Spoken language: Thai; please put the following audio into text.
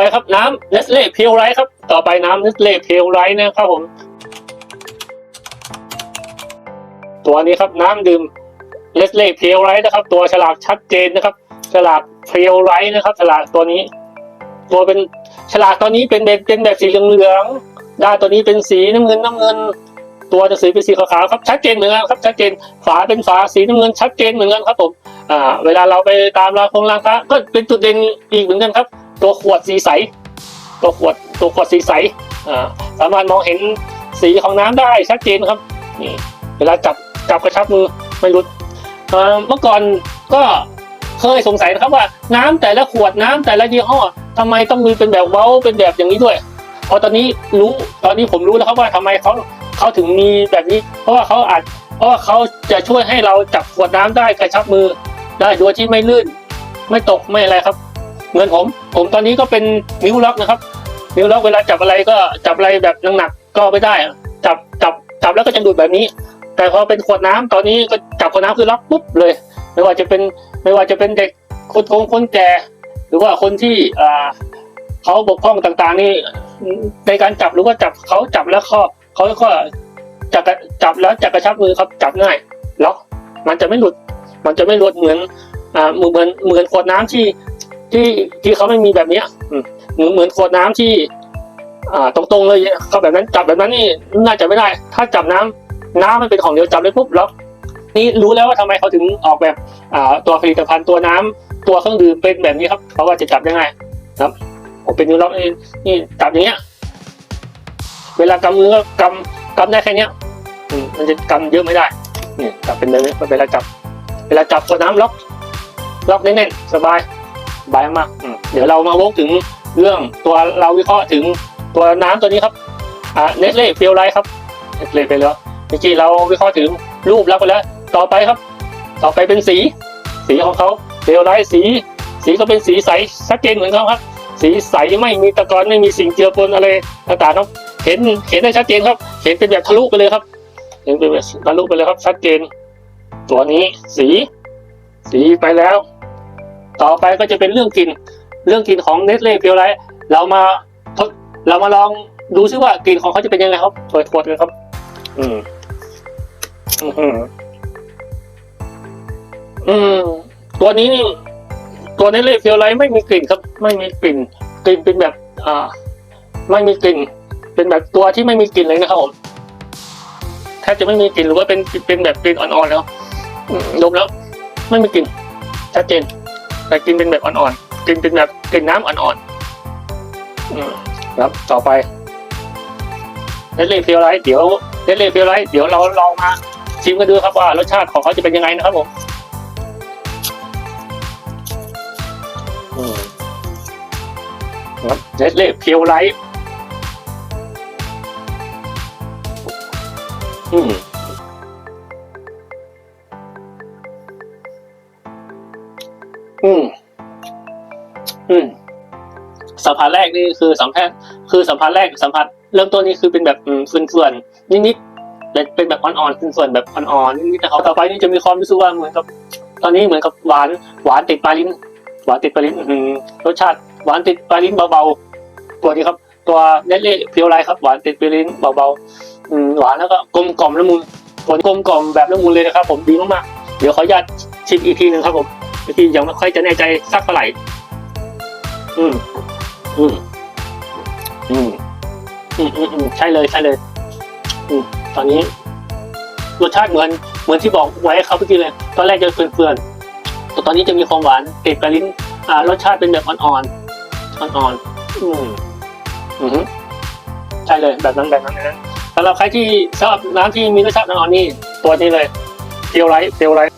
ไปครับน้ำเนสเล่เพียวไรครับ ต่อไปน้ำเนสเล่เพียวไรนะครับผม ตัวนี้ครับน้ำดื่มเนสเล่เพียวไรนะครับ ตัวฉลากชัดเจนนะครับ ฉลากเพียวไรนะครับ ฉลากตัวนี้ ตัวเป็นฉลากตัวนี้เป็นแบบเป็นแบบสีเหลืองๆด้านตัวนี้เป็นสีน้ำเงินน้ำเงิน ตัวจะสีเป็นสีขาวๆครับชัดเจนเหมือนกันครับชัดเจนฝาเป็นฝาสีน้ำเงินชัดเจนเหมือนกันครับผมอ่าเวลาเราไปตามร้านคงร้านค้าก็เป็นจุดเด่นอีกเหมือนกันครับ ตัวขวดสีใส ตัวขวดตัวขวดสีใสอ่าสามารถมองเห็นสีของน้ำได้ชัดเจนครับนี่เวลาจับจับกระชับมือไม่หลุดเอ่อเมื่อก่อนก็เคยสงสัยนะครับว่าน้ำแต่ละขวดน้ำแต่ละยี่ห้อทำไมต้องมีเป็นแบบเว้าเป็นแบบอย่างนี้ด้วยพอตอนนี้รู้ตอนนี้ผมรู้แล้วครับว่าทำไมเขาเขาถึงมีแบบนี้ เพราะว่าเขาอาจเพราะว่าเขาจะช่วยให้เราจับขวดน้ำได้กระชับมือได้โดยที่ไม่ลื่น ไม่ตกไม่อะไรครับ เหมือนผมผมตอนนี้ก็เป็นนิ้วล็อกนะครับนิ้วล็อกเวลาจับอะไรก็จับอะไรแบบหนักๆก็ไม่ได้ จับจับจับแล้วก็จะดูดแบบนี้ แต่พอเป็นขวดน้ำตอนนี้ก็จับขวดน้ำคือล็อกปุ๊บเลย ไม่ว่าจะเป็นไม่ว่าจะเป็นเด็กคนโกงคนแก่หรือว่าคนที่อ่าเขาบกพร่องต่างๆ นี่ในการจับหรือว่าจับเขาจับแล้วเขาเขาก็จับจับแล้วจับกระชับมือครับจับง่ายล็อกมันจะไม่หลุด มันจะไม่หลุดเหมือนอ่าเหมือนเหมือนเหมือนขวดน้ำที่ ที่ที่เขาไม่มีแบบเนี้ยอืมเหมือนเหมือนขวดน้ำที่ อ่าตรงๆเลยเขาแบบนั้นจับแบบนั้นนี่น่าจะไม่ได้ ถ้าจับน้ำน้ำมันเป็นของเดียวจับเลยปุ๊บล็อกนี่รู้แล้วว่าทำไมเขาถึงออกแบบอ่าตัวผลิตภัณฑ์ตัวน้ำตัวเครื่องดื่มเป็นแบบนี้ครับเพราะว่าจะจับได้ง่ายครับผมเป็นนิ้วล็อกนี่นี่จับอย่างเงี้ย เวลากำมือก็กำกำได้แค่เนี้ยอืมมันจะกำเยอะไม่ได้นี่จับเป็นแบบนี้เวลาจับ เวลาจับตัวน้ำล็อกล็อกแน่นๆสบายส บายมากเดี๋ยวเรามาวกถึงเรื่องตัวเราวิเคราะห์ถึงตัวน้ำตัวนี้ครับอ่าเนสเล่เฟลไลท์ครับเนสเล่ไปแล้วเมื่อกี้เราวิเคราะห์ถึงรูปแล้วไปแล้ว ต่อไปครับ ต่อไปเป็นสี สีของเขาเฟีลไลท์สี สีก็เป็นสีใสชัดเจนเหมือนเขาครับ สีใสไม่มีตะกอนไม่มีสิ่งเจือปนอะไรต่างๆครับเห็นเห็นได้ชัดเจนครับ เห็นเป็นแบบทะลุไปเลยครับ เห็นเป็นแบบทะลุไปเลยครับชัดเจน ตัวนี้สี สีไปแล้ว ต่อไปก็จะเป็นเรื่องกลิ่นเรื่องกลิ่นของเนสเล่เพียวไลท์เรามาทดเรามาลองดูซิว่ากลิ่นของเขาจะเป็นยังไงครับเปิดขวดกันครับอืมอืม อืมอืมตัวนี้นี่ตัวเนสเล่เพียวไลท์ไม่มีกลิ่นครับ ไม่มีกลิ่นกลิ่นเป็นแบบ อ่า ไม่มีกลิ่น เป็นแบบตัวที่ไม่มีกลิ่นเลยนะครับผมแทบจะไม่มีกลิ่นหรือว่าเป็นเป็นแบบกลิ่นอ่อนๆแล้วอืมดมแล้ว ไม่มีกลิ่นชัดเจน แต่กินเป็นแบบอ่อนๆ กินเป็นแบบกลิ่นน้ำอ่อนๆ อืมครับต่อไปเนสเล่เฟียลไลท์เดี๋ยวเนสเล่เฟียลไลท์เดี๋ยวเราลองมาชิมกันดูครับว่ารสชาติของเขาจะเป็นยังไงนะครับผมครับเนสเล่เฟียลไลท์อืม สัมผัสแรกนี่คือสัมผัสคือสัมผัสแรกสัมผัสเริ่มต้นนี่คือเป็นแบบอืมเฟื่อนนิดๆเป็นเป็นแบบอ่อนๆเฟื่อนแบบอ่อนๆนิดๆแต่เขาต่อไปนี่จะมีความรู้สึกว่าเหมือนกับ ตอนนี้เหมือนกับหวานหวานติดปลายลิ้น หวานติดปลายลิ้นรสชาติหวานติดปลายลิ้นเบาๆตัวนี้ครับ ตัวเนสเล่เพียวไลครับหวานติดปลายลิ้นเบาๆหวานแล้วก็กลมกล่อมละมุนผลกลมกล่อมแบบละมุนเลยนะครับ ผมดีมากๆเดี๋ยวขออนุญาตชิมอีกทีหนึ่งครับผมที่ยังไม่ค่อยจะแน่ใจสักเท่าไหร่อืม อืมอืมอืมอืมอืมใช่เลยใช่เลย อืมตอนนี้รสชาติเหมือน เหมือนที่บอกไว้ครับเมื่อกี้เลย ตอนแรกจะเฟื่อนๆแต่ตอนนี้จะมีความหวานติดกระลิ้น อ่ารสชาติเป็นแบบอ่อนๆอ่อนๆอืมอืมใช่เลยแบบนั้นแบบนั้นแบบนั้นสำหรับใครที่ชอบน้ำที่มีรสชาติอ่อนๆนี่ตัวนี้เลยเฟียวไลท์เฟียวไลท์